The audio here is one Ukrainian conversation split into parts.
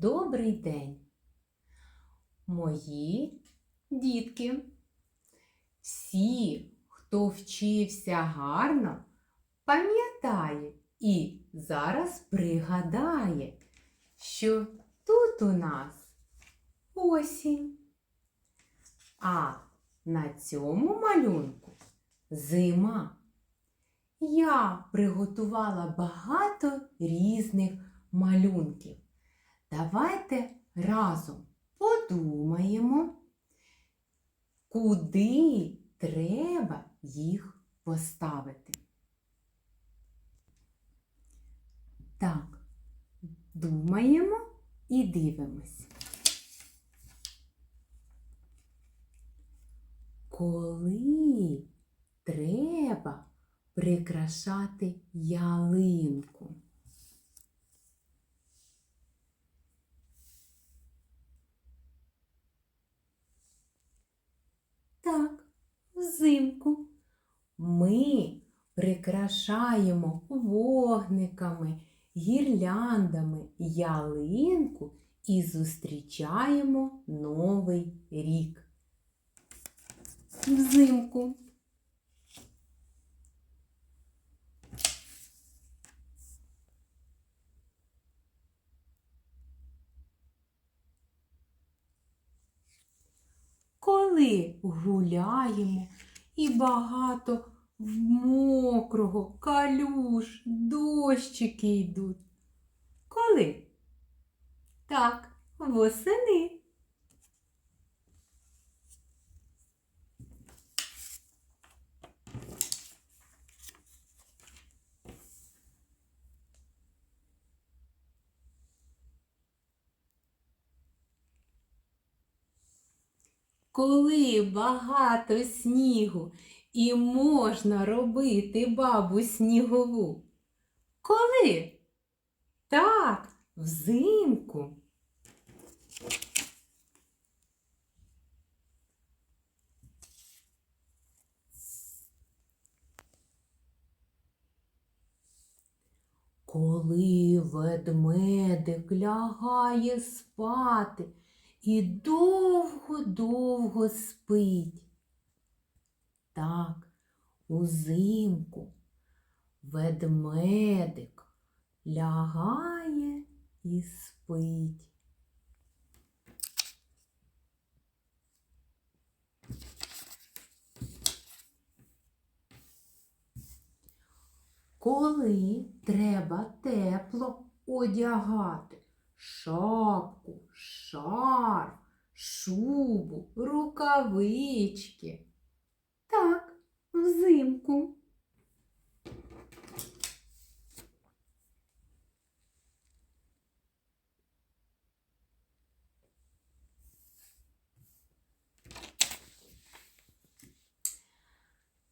добрий день. Мої дітки. Всі, хто вчився гарно, пам'ятає і зараз пригадає, що тут у нас осінь. А на цьому малюнку зима. Я приготувала багато різних малюнків. Давайте разом подумаємо, куди треба їх поставити. Так, думаємо і дивимось. Коли треба прикрашати ялинку? Так, взимку ми прикрашаємо вогниками, гірляндами ялинку і зустрічаємо Новий рік. Взимку. Коли гуляємо і багато мокрого, калюш, дощики йдуть. Коли? Так, восени. Коли багато снігу і можна робити бабу снігову? Коли? Так, взимку. Коли ведмедик лягає спати і довго-довго спить. Так, узимку ведмедик лягає і спить. Коли треба тепло одягати шапку, шарф, шубу, рукавички. Так, взимку.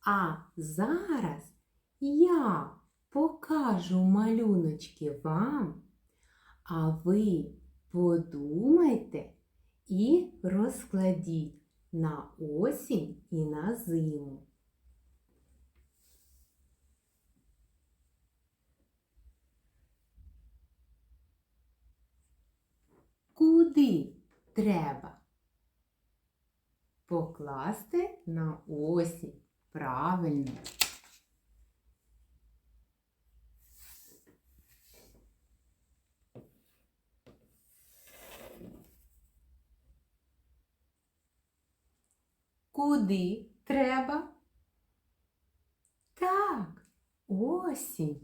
А зараз я покажу малюночки вам, а ви подумайте і розкладіть на осінь і на зиму. Куди треба покласти на осінь? Правильно. Куди треба? Так, осінь.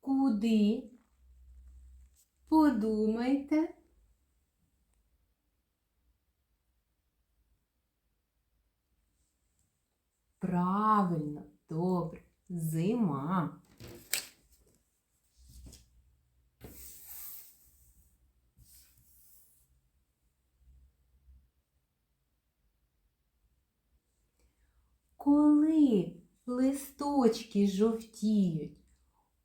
Куди? Подумайте. Правильно, добре, зима. Коли листочки жовтіють,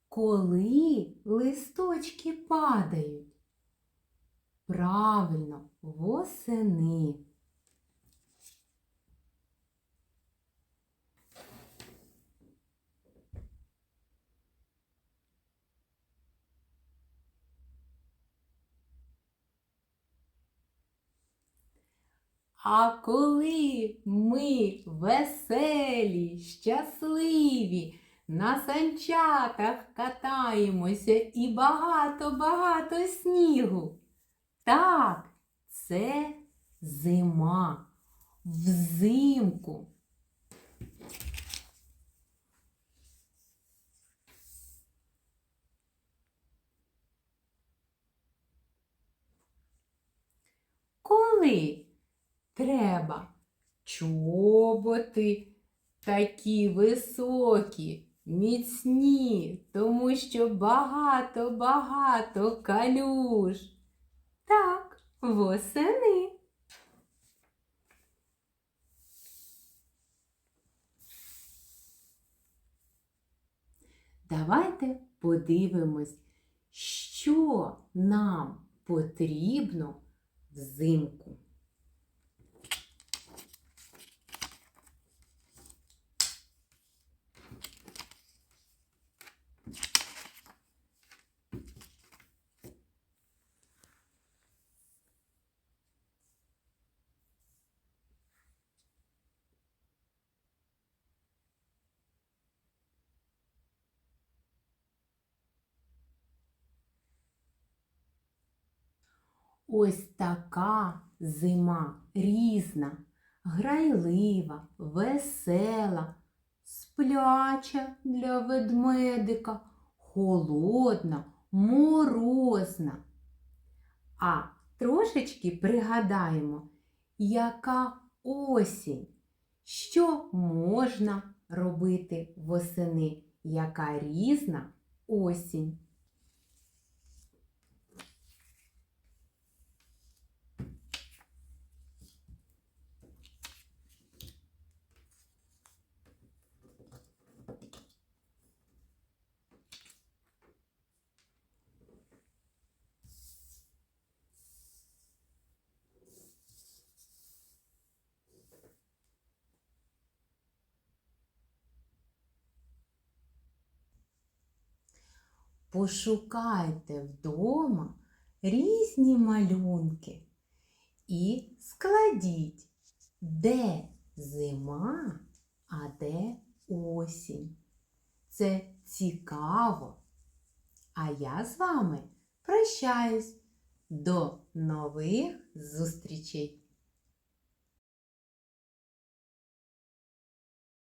коли листочки падають? Правильно, восени. А коли ми веселі, щасливі, на санчатах катаємося і багато-багато снігу. Так, це зима. Взимку. Коли треба чоботи такі високі, міцні, тому що багато-багато калюж. Так, восени. Давайте подивимось, що нам потрібно взимку. Ось така зима різна, грайлива, весела, спляча для ведмедика, холодна, морозна. А трошечки пригадаємо, яка осінь, що можна робити восени, яка різна осінь. Пошукайте вдома різні малюнки і складіть, де зима, а де осінь. Це цікаво. А я з вами прощаюсь. До нових зустрічей!